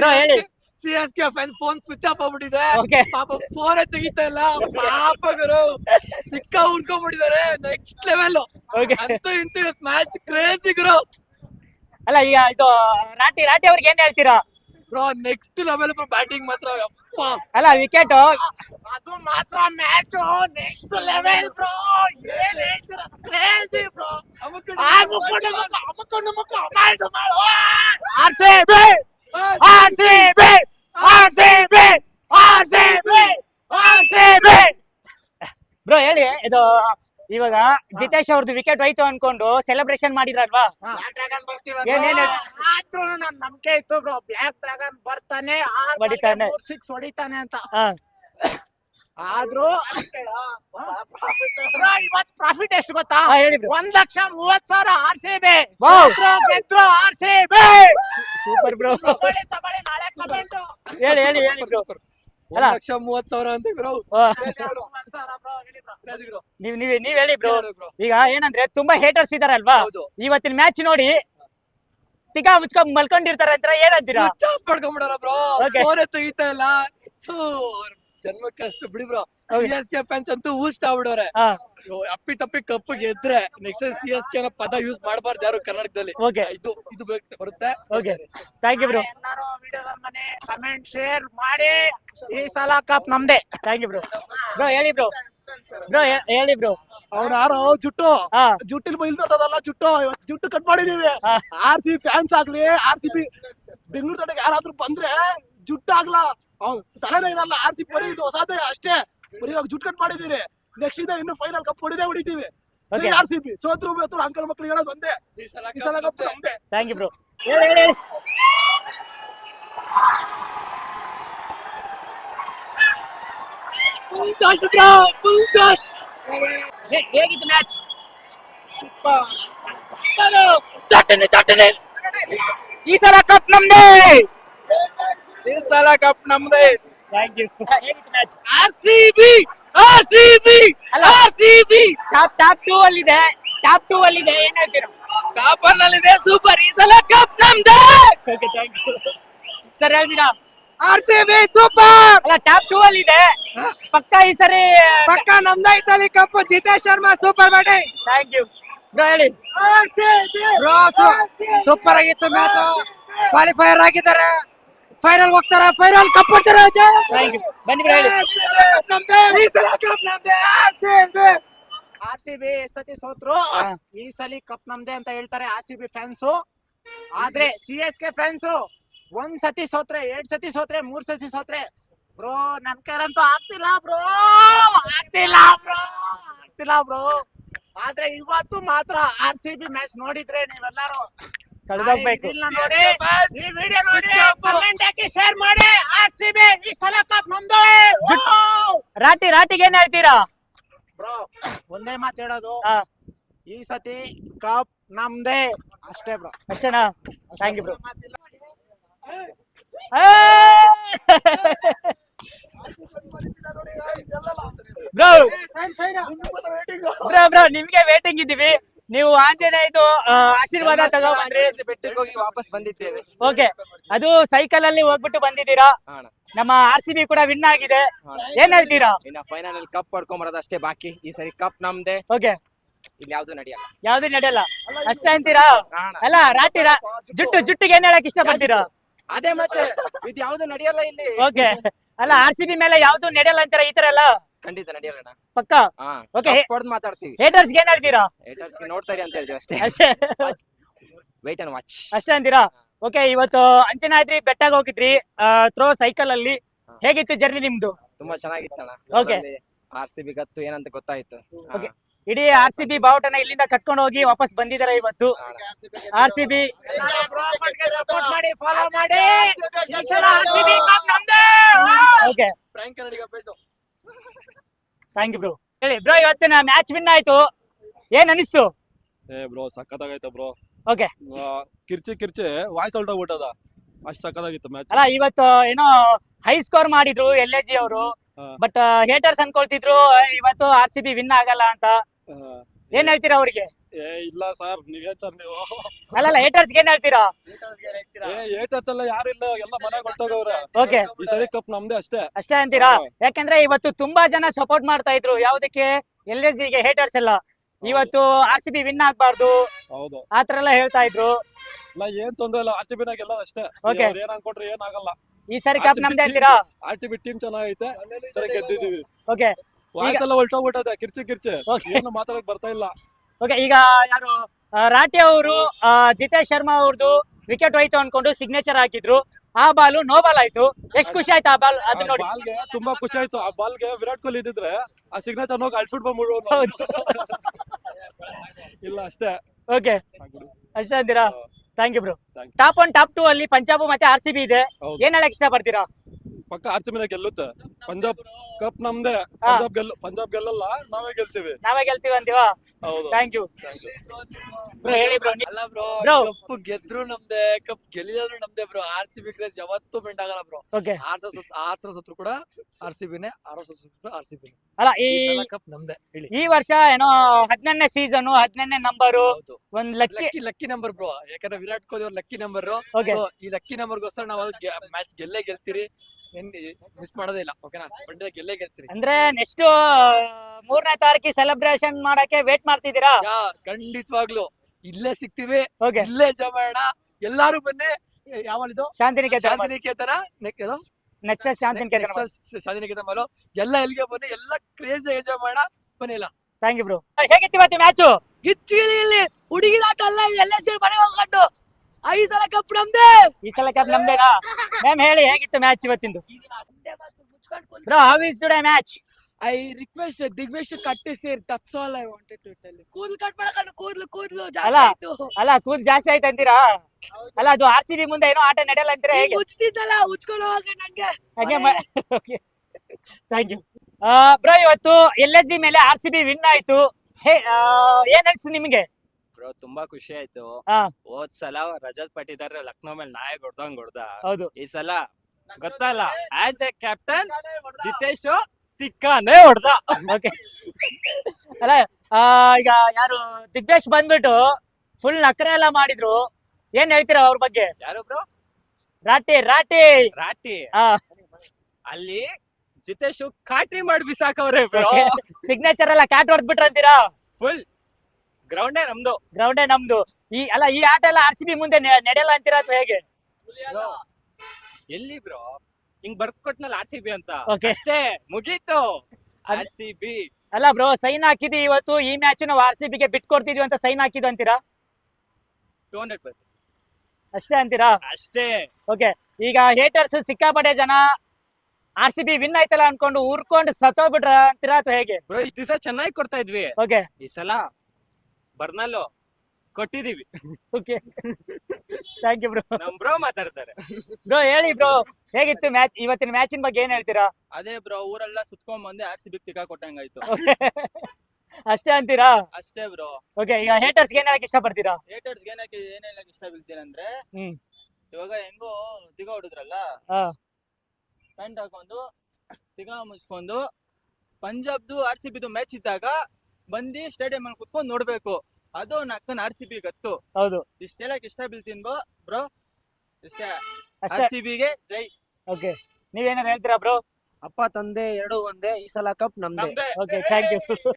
Bro ಹೇಳಿ. C S K fan phone switch off ಆಗ್ಬಿಟ್ಟಿದೆ. ಪಾಪ ಫೋನ್ ತೆಗಿತಾ ಇಲ್ಲ. ಪಾಪ ಗುರು. ಚಿಕ್ಕ ಉಳ್ಕೊಂಡ್ಬಿಟ್ಟಿದ್ದಾರೆ ನೆಕ್ಸ್ಟ್ ಲೆವೆಲ್ ಅಂತೂ ಇಂತೂ ಮ್ಯಾಚ್ ಕ್ರೇಜಿ ಗುರು. ಅಲ್ಲ ಈಗ ಇದು ರಾಟಿ ರಾಟಿ ಅವ್ರಿಗೆ ಏನ್ ಹೇಳ್ತೀರಾ? ಬ್ರೋ ನೆಕ್ಸ್ಟ್ ಲೆವೆಲ್ ಬ್ಯಾಟಿಂಗ್ ಮಾತ್ರ. ಅಲ್ಲ ವಿಕೆಟ್ ಅದು ಮಾತ್ರ ಮ್ಯಾಚ್ ನೆಕ್ಸ್ಟ್ ಲೆವೆಲ್ ಬ್ರೋ ಏನ್ ಹೇಳ್ತೀರಾ? ಕ್ರೇಜಿ ಬ್ರೋ ಅಮ್ಮಕೊಂಡು ಮಕ್ಕ ಅಮ್ಮಕೊಂಡು ಮಕ್ಕ ಮಾಡು C B R C bro ಹೇಳಿ ಇದು ಇವಾಗ ಜಿತೇಶ್ ಅವ್ರದ್ದು ವಿಕೆಟ್ ಹೋಯ್ತು ಅನ್ಕೊಂಡು ಸೆಲೆಬ್ರೇಷನ್ ಮಾಡಿದ್ರಲ್ವಾ? ಆದ್ರೂ ನನ್ ನಂಬಿಕೆ ಇತ್ತು ಬ್ರೋ ಬ್ಲಾಕ್ ಡ್ರ್ಯಾಗನ್ ಬರ್ತಾನೆ ಹೊಡಿತಾನೆ. ಸಿಕ್ಸ್ ಹೊಡಿತಾನೆ ಅಂತ. ಆದ್ರೂ ಬ್ರೋ, ಇವತ್ ಪ್ರಾಫಿಟ್ ಎಷ್ಟು ಗೊತ್ತಾ? ಒಂದ್ ಲಕ್ಷ ಮೂವತ್ ಸಾವಿರ R C B. ಗೆದ್ರು R C B super bro. ತಗೊಳ್ಳಿ ತಗೊಳ್ಳಿ ನಾಳೆ ಕಮೆಂಟ್ ಹೇಳಿ ಹೇಳಿ ಹೇಳಿ ಬ್ರೋ. ಅಲ್ಲ. ಒಂದ್ ಲಕ್ಷ ಮೂವತ್ ಸಾವಿರ ಅಂತ ಬ್ರೋ. ನೀವ್ ನೀವ್ ನೀವ್ ಹೇಳಿ ಬ್ರೋ. ಈಗ ಏನಂದ್ರೆ ತುಂಬಾ ಹೇಟರ್ಸ್ ಇದಾರಲ್ವಾ ಅಲ್ವಾ? ಇವತ್ತಿನ ಮ್ಯಾಚ್ ನೋಡಿ ತಿಕಾ ಮುಚ್ಕೊಂಡ್ ಮಲ್ಕೊಂಡಿರ್ತಾರೆ ಅಂತ ಏನಂತೀರಾ? ಸ್ವಿಚ್ ಆಫ್ ಮಾಡ್ಕೊಂಡ್ಬಿಡಾರ ಬ್ರೋ. Okay. ತೆಗಿತಾ ಇಲ್ಲ. ಥೂ, ಅವ್ರ್ ಜನ್ಮಕ್ಕೆ ಅಷ್ಟು ಬಿಡಿ bro. C S K fans ಅಂತೂ ಊಸ್ಟ್ ಆಗ್ಬಿಡೋರೆ. ಹಾ. ಅಪ್ಪಿ ತಪ್ಪಿ ಕಪ್ ಗೆದ್ರೆ ನೆಕ್ಸ್ಟ್ ಸಿ ಎಸ್ ಕೆ ಪದ ಯೂಸ್ ಮಾಡಬಾರ್ದು ಯಾರು ಕರ್ನಾಟಕದಲ್ಲಿ. ಓಕೆ. ಇದು ಇದು ಬೇಕ್- ಬರುತ್ತೆ. ಓಕೆ. ಥ್ಯಾಂಕ್ ಯು ಬ್ರೋ ಎಲ್ಲರೂ ಕಮೆಂಟ್ ಶೇರ್ ಮಾಡಿ. ಈ ಸಲ ಕಪ್ ನಮ್ದೇ. ಥ್ಯಾಂಕ್ ಯು ಬ್ರೋ ಬ್ರೋ ಹೇಳಿ ಬ್ರೋ ಬ್ರೋ ಹೇಳಿ ಬ್ರೋ ಅವ್ನ ಯಾರೋ ಜುಟ್ಟು. ಹಾ. ಜುಟ್ಟಿಲ್ ಬೈಲ್ದಲ್ಲ ಜುಟ್ಟು. ಇವತ್ತು ಜುಟ್ಟು ಕಟ್ ಮಾಡಿದೀವಿ. ಹಾ. ಆರ್ ಸಿ ಫ್ಯಾನ್ಸ್ ಆಗ್ಲಿ ಆರ್ ಸಿ ಬಿ ಬೆಂಗಳೂರು ತಂಡಕ್ಕೆ ಯಾರಾದ್ರೂ ಬಂದ್ರೆ ಜುಟ್ಟು ಆಗ್ಲಾ. ತಲೆನೇ ಇದಲ್ಲ ಆರ್ತಿ ಬರೀ ಇದು ಹೊಸದೇ ಅಷ್ಟೇ. ಬರೀ ಇವಾಗ ಜುಟ್ಕಟ್ ಕಟ್ ಮಾಡಿದೀವಿ ನೆಕ್ಸ್ಟ್ ಇದೆ ಇನ್ನು ಫೈನಲ್ ಕಪ್ ಹೊಡಿದೇ ಹೊಡಿತೀವಿ. R C B. ಸೋತ್ರು ಬೇತ್ರು ಅಂಕಲ್ ಮಕ್ಳಿಗೆ ಹೇಳೋದು ಒಂದೇ. ಈ ಸಲ ಕಪ್ ಒಂದೇ. ಥ್ಯಾಂಕ್ ಯು ಬ್ರೋ ಹೇಳಿ ಹೇಳಿ ಹೇಳಿ. ಫುಲ್ ಜಾಶ್ ಬ್ರೋ ಫುಲ್ ಜಾಶ್ ಹೇ- ಹೇಗಿತ್ತು ಮ್ಯಾಚ್ ಸೂಪರ್ ಚಟ್ಟನೆ ಚಟ್ಟನೆ ಈ ಸಲ ಕಪ್ ನಮ್ದೇ. ಈ ಸಲ ಕಪ್ ನಮ್ದೇ. ಥ್ಯಾಂಕ್ ಯು ಹೇಗಿತ್ತು match R C B R C B. R C B top top two ಅಲ್ಲಿ ಇದೆ ಟಾಪ್ ಟೂ ಅಲ್ಲಿ ಇದೆ ಏನ್ ಹೇಳ್ತೀರಾ? ಕಾಪರ್ನಲ್ಲಿದೆ ಸೂಪರ್ ಈ ಸಲ ಕಪ್ ನಮ್ದೇ. ಓಕೆ ಥ್ಯಾಂಕ್ ಯು ಸರ್ ಹೇಳ್ತೀರಾ? ಆರ್ ಸಿ ಬಿ ಸೂಪರ್ ಅಲ್ಲ ಟಾಪ್ ಟೂ ಅಲ್ಲಿ ಇದೆ ಪಕ್ಕ ಈ ಸರಿ ಪಕ್ಕ ನಮ್ದೇ ಈ ಸಲ cup Jitesh Sharma super batting thank you bro ಹೇಳಿ. ಸೂಪರ್ ಆಗಿತ್ತು ಮ್ಯಾಚ್ ಕ್ವಾಲಿಫೈಯರ್ ಆಗಿದ್ದಾರೆ. ಫೈನಲ್ ಹೋಗ್ತಾರ? ಫೈನಲ್ ಕಪ್ ಹೊಡ್ತಾರೆ? ಥ್ಯಾಂಕ್ ಯು ಬನ್ನಿ ಬ್ರೋ ಹೇಳಿ. ಈ ಸಲ ಕಪ್ ನಮ್ದೇ ಆರ್ ಸಿ ಬಿ ಸತಿ ಸೋತ್ರು. ಈ ಸಲ ಕಪ್ ನಮ್ದೆ ಅಂತ ಹೇಳ್ತಾರೆ ಆರ್ ಸಿ ಬಿ ಫ್ಯಾನ್ಸು ಆದ್ರೆ ಸಿ ಎಸ್ ಕೆ ಫ್ಯಾನ್ಸು ಒಂದ್ ಸತಿ ಸೋತ್ರೆ ಎರಡ್ ಸತಿ ಸೋತ್ರೆ ಮೂರ್ ಸತಿ ಸೋತ್ರೆ. ಬ್ರೋ ನನ್ ಕೈಲಂತೂ ಆಗ್ತಿಲ್ಲ ಬ್ರೋ. ಆಗ್ತಿಲ್ಲ ಬ್ರೋ. ಆಗ್ತಿಲ್ಲ ಬ್ರೋ. ಆದ್ರೆ ಇವತ್ತು ಮಾತ್ರ ಆರ್ ಸಿ ಬಿ ಮ್ಯಾಚ್ ನೋಡಿದ್ರೆ ನೀವೆಲ್ಲರೂ ನೋಡಿ. ಈ ವಿಡಿಯೋ ನೋಡಿ. ಕಮೆಂಟ್ ಹಾಕಿ ಶೇರ್ ಮಾಡಿ. ಆರ್ ಸಿ ಬಿ ಈ ಸಲ ಕಪ್ ನಮ್ದು. ರಾಟಿ ರಾಟಿಗೆ ಏನ್ ಹೇಳ್ತೀರಾ? ಬ್ರೋ ಒಂದೇ ಮಾತು ಹೇಳೋದು. ಹಾ. ಈ ಸತಿ ಕಪ್ ನಮ್ದೇ. ಅಷ್ಟೇ ಬ್ರೋ. ಅಷ್ಟೇನಾ? Thank you bro. Bro bro bro ನಿಮ್ಗೆ ವೇಟಿಂಗ್ ಇದ್ದೀವಿ. ನೀವು ಆಂಜನೇಯದು ಆಶೀರ್ವಾದ ತಗೊಂಡ್ರಿ ಬೆಟ್ಟಕ್ಕೆ ಹೋಗಿ ವಾಪಸ್ ಬಂದಿದ್ದೇವೆ. ಓಕೆ. ಅದು ಸೈಕಲ್ ಅಲ್ಲಿ ಹೋಗ್ಬಿಟ್ಟು ಬಂದಿದ್ದೀರಾ? ನಮ್ಮ ಆರ್ ಸಿ ಬಿ ಕೂಡ ವಿನ್ ಆಗಿದೆ. ಏನ್ ಹೇಳ್ತೀರಾ? ಇನ್ನ ಫೈನಲ್ ಅಲ್ಲಿ ಕಪ್ ಪಡ್ಕೊಂಬರೋದು ಅಷ್ಟೇ ಬಾಕಿ. ಈ ಸರಿ ಕಪ್ ನಮ್ದೆ. ಓಕೆ. ಇಲ್ಲಿ ಯಾವ್ದು ನಡೆಯಲ್ಲ. ಯಾವ್ದು ನಡೆಯಲ್ಲ? ಅಷ್ಟೇ ಅಂತೀರಾ. ಅಲ್ಲ ರಾಟಿ ಜುಟ್ಟು ಜುಟ್ಟಿಗೆ ಏನ್ ಹೇಳಕ್ ಇಷ್ಟಪಡ್ತೀರಾ? ಅದೇ ಮತ್ತೆ ಇದು ಯಾವ್ದು ನಡೆಯಲ್ಲ ಇಲ್ಲಿ. ಓಕೆ. ಅಲ್ಲ ಆರ್ ಸಿ ಬಿ ಮೇಲೆ ಯಾವ್ದು ನಡೆಯಲ್ಲ ಅಂತೀರಾ ಈ ತರ ಎಲ್ಲ? ಖಂಡಿತ ನಡೆಯಲ್ಲ ಅಣ್ಣ ಪಕ್ಕ? ಹಾ Okay. ಹೊಡೆದ್ ಮಾತಾಡ್ತೀವಿ. ಹೇಟರ್ಸ್ ಏನ್ ಹೇಳ್ತೀರಾ? Haters ಗೆ ನೋಡ್ತಾ ಇರಿ ಅಂತ ಹೇಳ್ತೀವಿ ಅಷ್ಟೇ. ಅಷ್ಟೇ. ವೇಟ್ ಅಂಡ್ ವಾಚ್ ಅಷ್ಟೇ ಅಂತೀರಾ? ಓಕೆ ಇವತ್ತು ಅಂಜನಾದ್ರಿ ಬೆಟ್ಟಾಗ ಹೋಗಿದ್ರಿ. ಥ್ರೋ ಸೈಕಲ್ ಅಲ್ಲಿ. ಹೇಗಿತ್ತು ಜರ್ನಿ ನಿಮ್ದು? ತುಂಬಾ ಚೆನ್ನಾಗಿತ್ತಣ್ಣ. Okay. ಆರ್ ಸಿ ಬಿ ಗತ್ತು ಏನಂತ ಗೊತ್ತಾಯ್ತು. ಹಾ. Okay. ಇಡೀ ಆರ್ ಸಿ ಬಿ ಬಾವುಟನ ಇಲ್ಲಿಂದ ಕಟ್ಕೊಂಡು ಹೋಗಿ ವಾಪಸ್ ಬಂದಿದ್ದಾರೆ ಇವತ್ತು. ಆರ್ ಸಿ ಬಿ ಮಾಡಿ ಫಾಲೋ ಮಾಡಿ. ಓಕೆ ಥ್ಯಾಂಕ್ ಯು ಬ್ರೋ ಹೇಳಿ ಬ್ರೋ ಇವತ್ತಿನ ಮ್ಯಾಚ್ ವಿನ್ ಆಯ್ತು. ಏನ್ ಅನಿಸ್ತು? ಏ ಬ್ರೋ ಸಖತ್ತಾಗೈತೆ ಬ್ರೋ ಓಕೆ ಕಿರ್ಚಿ ಕಿರ್ಚಿ ವಾಯ್ಸ್ ಹೊಲ್ಟೋಗ್ಬಿಟ್ಟದ ಅಷ್ಟ್ ಸಖತ್ತಾಗಿತ್ತು ಮ್ಯಾಚ್ ಅಲ್ಲ ಇವತ್ತು ಏನೋ ಹೈ ಸ್ಕೋರ್ ಮಾಡಿದ್ರು ಎಲ್ ಎ ಜಿ ಅವರು. ಬಟ್ ಹೇಟರ್ಸ್ ಅನ್ಕೊಳ್ತಿದ್ರು ಇವತ್ತು ಆರ್ ಸಿ ಬಿ ವಿನ್ ಆಗಲ್ಲ ಅಂತ. ಏನ್ ಹೇಳ್ತೀರಾ ಅವ್ರಿಗೆ? ಏ ಇಲ್ಲ ಸರ್ ನೀವೇ ಸರ್ ನೀವು? ಅಲ್ಲಲ್ಲ ಹೇಟರ್ಸ್ ಏನ್ ಹೇಳ್ತೀರಾ? ಏ ಏಟರ್ಸ್ ಎಲ್ಲ ಯಾರಿಲ್ಲ ಎಲ್ಲ ಮನೆಗೆ ಹೊಂಟೋಗವ್ರೆ ಓಕೆ ಈ ಸರಿ ಕಪ್ ನಮ್ದೇ ಅಷ್ಟೇ. ಅಷ್ಟೇ ಅಂತೀರಾ? ಯಾಕಂದ್ರೆ ಇವತ್ತು ತುಂಬಾ ಜನ ಸಪೋರ್ಟ್ ಮಾಡ್ತಾ ಇದ್ರು. ಯಾವ್ದಕ್ಕೆ? ಎಲ್ ಎಸ್ಗೆ ಹೇಟರ್ಸ್ ಎಲ್ಲ. ಇವತ್ತು ಆರ್ ಸಿ ಬಿ ವಿನ್ ಆಗ್ಬಾರ್ದು. ಹೌದು. ಆತರ ಎಲ್ಲ ಹೇಳ್ತಾ ಇದ್ರು. ಇಲ್ಲ ಏನ್ ತೊಂದ್ರೆ ಇಲ್ಲ. ಆರ್ ಸಿ ಬಿನಾಗ ಎಲ್ಲ ಅಷ್ಟೇ. Okay. ಅವ್ರ್ ಏನ್ ಅನ್ಕೊಂಡ್ರೆ ಏನ್ ಆಗಲ್ಲ. ಈ ಸರಿ ಕಪ್ ನಮ್ದೇ ಅಂತೀರಾ? ಆರ್ ಟಿ ಬಿ ಟೀಮ್ ಚೆನ್ನಾಗೈತೆ. ಸರಿ ಗೆದ್ದಿದೀವಿ ಓಕೆ ವಾಯ್ಸ್ ಎಲ್ಲ ಹೊಲ್ಟೋಗ್ಬಿಟ್ಟದೆ ಕಿರ್ಚಿ ಕಿರ್ಚಿ. Okay. ಏನು ಮಾತಾಡಕ್ ಬರ್ತಾ ಇಲ್ಲ. ಓಕೆ ಈಗ ಯಾರು ಆ, ರಾಠಿ ಅವರು ಜಿತೇಶ್ ಶರ್ಮಾ ಅವ್ರದ್ದು ವಿಕೆಟ್ ಹೋಯ್ತು ಅನ್ಕೊಂಡು ಸಿಗ್ನೇಚರ್ ಹಾಕಿದ್ರು. ಆ ಬಾಲ್ ನೋ ಬಾಲ್ ಆಯ್ತು. ಎಷ್ಟು ಖುಷಿ ಆಯ್ತು ಆ ಬಾಲ್? ಅದ್ ನೋಡಿ. ಬಾಲ್ಗೆ ತುಂಬಾ ಖುಷಿ ಆಯ್ತು. ಆ ಬಾಲ್ಗೆ ವಿರಾಟ್ ಕೊಹ್ಲಿ ಇದ್ದಿದ್ರೆ ಆ ಸಿಗ್ನೇಚರ್ ಹೋಗಿ ಅಳ್ಸ್ಬಿಟ್ ಬಂದ್ಬಿಡು ಹೌದು. ಇಲ್ಲ ಅಷ್ಟೇ. ಓಕೆ. ಅಷ್ಟೇ ಅಂತೀರಾ? Thank you bro Thank you. Top one top two ಅಲ್ಲಿ ಪಂಜಾಬ್ ಮತ್ತೆ ಆರ್ ಸಿ ಬಿ ಇದೆ. ಹೌದು. ಏನ್ ಹೇಳಕ್ ಇಷ್ಟ ಪಡ್ತೀರಾ ಪಕ್ಕ ಆರ್ ಸಿ ಗೆಲ್ಲುತ್ತೆ. ಪಂಜಾಬ್ ಕಪ್ ನಮ್ದೇ. ಪಂಜಾಬ್ ಗೆಲ್ಲ ಪಂಜಾಬ್ ಗೆಲ್ಲಲ್ಲ ನಾವೇ ಗೆಲ್ತೀವಿ. ನಾವೇ ಗೆಲ್ತೀವಿ ಅಂತೀವಾ ಹೌದು. ಥ್ಯಾಂಕ್ ಯು ಬ್ರೋ ಹೇಳಿ ಬ್ರೋ ಅಲ್ಲ ಬ್ರೋ Bro. ಕಪ್ ಗೆದ್ರು ನಮ್ದೆ ಕಪ್ ಗೆಲ್ಲಿದ್ರು ನಮ್ದೆ bro R C B craze ಯಾವತ್ತೂ ಬೆಂಡ್ ಆಗಲ್ಲ ಬ್ರೋ ಓಕೆ ಆರ್ ಆರ್ ಸಲ ಸತ್ರು ಕೂಡ ಆರ್ ಸಿ ಬಿನೇ ಆರ್ ಸಲ ಸತ್ರು ಆರ್ ಸಿ ಬಿ ಅಲ್ಲ ಈ ಈ ಸಲ ಕಪ್ ನಮ್ದೆ ಹೇಳಿ. ಈ ವರ್ಷ ಏನೋ ಹದಿನೆಂಟನೇ ಸೀಸನ್ ಹದಿನೆಂಟನೇ ನಂಬರ್ ಹೌದು. ಒಂದ್ lucky lucky lucky number bro ಯಾಕಂದ್ರೆ ವಿರಾಟ್ ಕೊಹ್ಲಿ ಅವ್ರ ಲಕ್ಕಿ ನಂಬರ್ Okay. ಸೊ ಈ ಲಕ್ಕಿ ನಂಬರ್ ಗೋಸ್ಕರ ನಾವು ಮ್ಯಾಚ್ ಗೆಲ್ಲೇ ಗೆಲ್ತೀರಿ. ಮಿಸ್ ಮಾಡೋದೇ ಇಲ್ಲ ಓಕೆನಾ ಗೆಲ್ಲೇ ಗೆಲ್ತೀರಿ. ಅಂದ್ರೆ ನೆಕ್ಸ್ಟ್ ಮೂರನೇ ತಾರೀಕಿ ಸೆಲೆಬ್ರೇಷನ್ ಮಾಡಕ್ಕೆ ವೇಟ್ ಮಾಡ್ತಿದ್ದೀರಾ? ಯಾ ಖಂಡಿತವಾಗ್ಲು. ಇಲ್ಲೇ ಸಿಗ್ತೀವಿ ಓಕೆ ಇಲ್ಲೇ ಎಂಜಾಯ್ ಮಾಡೋಣ. ಎಲ್ಲಾರು ಬನ್ನಿ ಯಾವಲ್ಲಿದು ಶಾಂತಿನಿಕೇತನ ಶಾಂತಿನಿಕೇತನ? ನೆಕ್ ಇದು? Nexus Shantiniketan Shantiniketan mall. ಎಲ್ಲ ಎಲ್ಲಿಗೆ ಬನ್ನಿ ಎಲ್ಲ ಕ್ರೇಜ್ ಎಂಜಾಯ್ ಮಾಡೋಣ. ಬನ್ನಿ ಎಲ್ಲ. ಥ್ಯಾಂಕ್ ಯು ಬ್ರೋ ಹೇಗಿತ್ತು ಇವತ್ತು ಮ್ಯಾಚು ಇಲ್ಲಿ ಆಟ ಅಲ್ಲ ಎಲ್ಲ ಸೇರಿ ಮನೆಗೆ ಹೋಗ್ಕೊಂಡು. ಐದು ಸಲ ಕಪ್ ನಮ್ದೇ. ಈ ಸಲ ಕಪ್ ನಮ್ದೇನಾ? ಮ್ಯಾಮ್ ಹೇಳಿ ಹೇಗಿತ್ತು match ಇವತ್ತಿಂದು? Bro how is today match I request Digvesh ಕಟ್ಟಿಸಿ that's all I wanted to tell ಕೂದಲು ಕಟ್ ಮಾಡಕೊಂಡು ಕೂದ್ಲು ಕೂದಲು ಅಲ್ಲ. ಜಾಸ್ತಿ ಆಯ್ತು. ಅಲ್ಲ ಕೂಲ್ ಜಾಸ್ತಿ ಆಯ್ತು ಅಂತೀರಾ? ಅಲ್ಲ ಅದು ಆರ್ ಸಿ ಬಿ ಮುಂದೆ ಏನೋ ಆಟ ನಡೆಯಲ್ಲ ಅಂತೀರಾ ಹೇಗೆ? ಉಚ್ತಿದ್ದಲ್ಲ ಉಚ್ಕೊಂಡು ಹೋಗಿ ನಂಗೆ. ಹಾಗೆ ಥ್ಯಾಂಕ್ ಯು ಬ್ರೋ ಇವತ್ತು ಎಲ್ ಎಸ್ ಜಿ ಮೇಲೆ ಆರ್ ಸಿ ಬಿ ವಿನ್ ಆಯ್ತು. ಹೇ ಏನ್ ಅನ್ಸು ನಿಮಗೆ? ಬ್ರೋ ತುಂಬಾ ಖುಷಿ ಆಯ್ತು. ಹಾ. ಹೋದ್ ಸಲ ರಜತ್ ಪಟ್ಟಿದಾರ್ ಲಕ್ನೋ ಮೇಲೆ ನಾಯ್ ಹೊಡ್ದಂಗ್ ಹೊಡ್ದ. ಹೌದು. ಈ ಸಲ ಗೊತ್ತಲ್ಲ ಆಸ್ ಎ ಕ್ಯಾಪ್ಟನ್ ಜಿತೇಶ್ ತಿಕ್ಕಾನೇ ಹೊಡ್ದ. ಓಕೆ ಅಲ್ಲ ಆ, ಈಗ ಯಾರು ದಿಗ್ನೇಶ್ ಬಂದ್ಬಿಟ್ಟು ಫುಲ್ ನಕರೆ ಎಲ್ಲ ಮಾಡಿದ್ರು. ಏನ್ ಹೇಳ್ತೀರಾ ಅವ್ರ ಬಗ್ಗೆ? ಯಾರು ಬ್ರೋ? ರಾಟಿ ರಾಟಿ ರಾಟಿ ಆ. ಅಲ್ಲಿ ಜಿತೇಶ್ ಕಾಟ್ರಿ ಮಾಡಿ ಬಿಸಾಕವ್ರೆ ಬ್ರೋ. ಸಿಗ್ನೇಚರ್ ಎಲ್ಲ ಕ್ಯಾಟ್ ಹೊಡೆದ್ಬಿಟ್ರ ಅಂತೀರಾ ಫುಲ್ ಗ್ರೌಂಡೇ ನಮ್ದು. ಗ್ರೌಂಡೇ ನಮ್ದು. ಈ ಅಲ್ಲ ಈ ಆಟ ಎಲ್ಲ ಆರ್ ಸಿ ಬಿ ಮುಂದೆ ನೆ- ನಡೆಯಲ್ಲ ಅಂತೀರಾ ಅಥವಾ ಹೇಗೆ? ಎಲ್ಲಿ ಬ್ರೋ? ಹಿಂಗ್ ಬರ್ದ್ ಕೊಟ್ನಲ್ಲ ಆರ್ ಸಿ ಬಿ ಅಂತ. ಓಕೆ ಅಷ್ಟೇ ಮುಗೀತು. ಆರ್ ಸಿ ಬಿ ಅಲ್ಲ ಬ್ರೋ ಸೈನ್ ಹಾಕಿದಿ ಇವತ್ತು. ಈ ಮ್ಯಾಚ್ ನಾವು ಆರ್ ಸಿ ಬಿಗೆ ಬಿಟ್ಕೊಡ್ತಿದ್ವಿ ಅಂತ ಸೈನ್ ಹಾಕಿದ್ವಿ ಅಂತೀರಾ? ಟೂ ಹಂಡ್ರೆಡ್ ಪರ್ಸೆಂಟ್ ಅಷ್ಟೇ ಅಂತೀರಾ? ಅಷ್ಟೇ. ಓಕೆ ಈಗ ಹೇಟರ್ಸ್ ಸಿಕ್ಕಾಪಟ್ಟೆ ಜನ ಆರ್ ಸಿ ಬಿ ವಿನ್ ಆಯ್ತಲ್ಲ ಅನ್ಕೊಂಡು ಉರ್ಕೊಂಡು ಸತ್ತೋಗ್ಬಿಟ್ರ ಅಂತೀರಾ ಅಥವಾ ಹೇಗೆ? ಬ್ರೋ ಇಷ್ಟ ದಿವಸ ಚೆನ್ನಾಗಿ ಕೊಡ್ತಾ ಇದ್ವಿ. ಓಕೆ ಈ ಸಲ ಬರ್ನಲ್ಲು? ಕೊಟ್ಟಿದೀವಿ. ಓಕೆ ಥ್ಯಾಂಕ್ ಯು ಬ್ರೋ ನಮ್ ಬ್ರೋ ಮಾತಾಡ್ತಾರೆ. ಬ್ರೋ ಹೇಳಿ ಬ್ರೋ ಹೇಗಿತ್ತು ಮ್ಯಾಚ್ ಇವತ್ತಿನ ಮ್ಯಾಚಿನ ಬಗ್ಗೆ ಏನ್ ಹೇಳ್ತೀರಾ? ಅದೇ ಬ್ರೋ ಊರೆಲ್ಲ ಸುತ್ಕೊಂಡ್ ಬಂದೆ ಆರ್ ಸಿ ಬಿ ತಿಕ್ಕ ಕೊಟ್ಟಂಗಾಯ್ತು ಅಷ್ಟೇ ಅಂತೀರಾ? ಅಷ್ಟೇ ಬ್ರೋ ಓಕೆ ಈಗ ಹೇಟರ್ಸ್ ಏನ್ ಹೇಳಕ್ ಇಷ್ಟಪಡ್ತೀರಾ? ಹೇಟರ್ಸ್ ಏನಕ್ಕೆ ಏನೆಲ್ಲ ಇಷ್ಟ ಬೀಳ್ತೀನಿ ಅಂದ್ರೆ ಹ್ಮ್. ಇವಾಗ ಹೆಂಗೋ ತಿಗ ಹೊಡಿದ್ರಲ್ಲ? ಹಾ. ಪ್ಯಾಂಟ್ ಹಾಕೊಂಡು ತಿಗ ಮುಚ್ಕೊಂಡು ಪಂಜಾಬ್ದು ಆರ್ ಸಿ ಬಿದು ಮ್ಯಾಚ್ ಇದ್ದಾಗ ಬಂದಿ ಸ್ಟೇಡಿಯಂ ಅಲ್ಲಿ ಕುತ್ಕೊಂಡು ನೋಡ್ಬೇಕು. ಅದು ನಕ್ಕನ್ ಆರ್ ಸಿ ಬಿ ಗತ್ತು. ಹೌದು. ಇಷ್ಟ ಹೇಳಕ್ ಇಷ್ಟ ಬೀಳ್ತೀನಿ ಬೋ ಬ್ರೋ. ಇಷ್ಟೇ. ಅಷ್ಟೇ. ಆರ್ ಸಿ ಬಿಗೆ ಜೈ. ಓಕೆ. ನೀವೇನಾರು ಹೇಳ್ತೀರಾ ಬ್ರೋ? ಅಪ್ಪ ತಂದೆ ಎರಡು ಒಂದೇ. ಈ ಸಲ ಕಪ್ ನಮ್ದು. ನಮ್ದೇ ಓಕೆ ಥ್ಯಾಂಕ್ ಯು